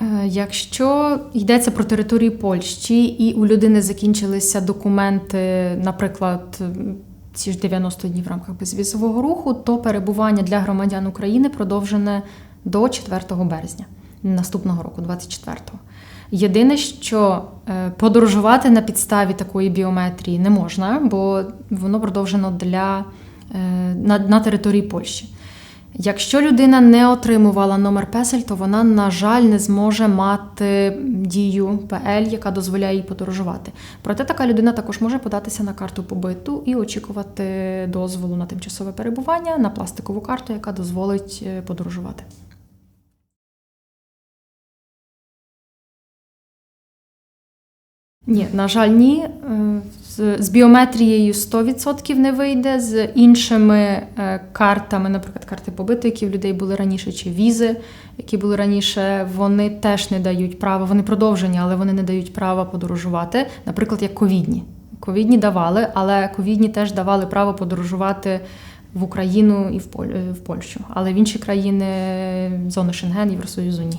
Е, Якщо йдеться про територію Польщі і у людини закінчилися документи, наприклад, ці ж 90 днів в рамках безвізового руху, то перебування для громадян України продовжене до 4 березня наступного року, 24-го. Єдине, що е, подорожувати на підставі такої біометрії не можна, бо воно продовжено для, е, на, на території Польщі. Якщо людина не отримувала номер песель, то вона, на жаль, не зможе мати дію ПЛ, яка дозволяє їй подорожувати. Проте така людина також може податися на карту побиту і очікувати дозволу на тимчасове перебування на пластикову карту, яка дозволить е, подорожувати. Ні, на жаль, ні. Е, з- біометрією 100% не вийде. З іншими е, картами, наприклад, карти побиту, які в людей були раніше, чи візи, які були раніше, вони теж не дають права. Вони продовжені, але вони не дають права подорожувати. Наприклад, як ковідні. Ковідні давали, але ковідні теж давали право подорожувати в Україну і в Поль- е, в Польщу. Але в інші країни зони Шенген, Євросоюзу ні.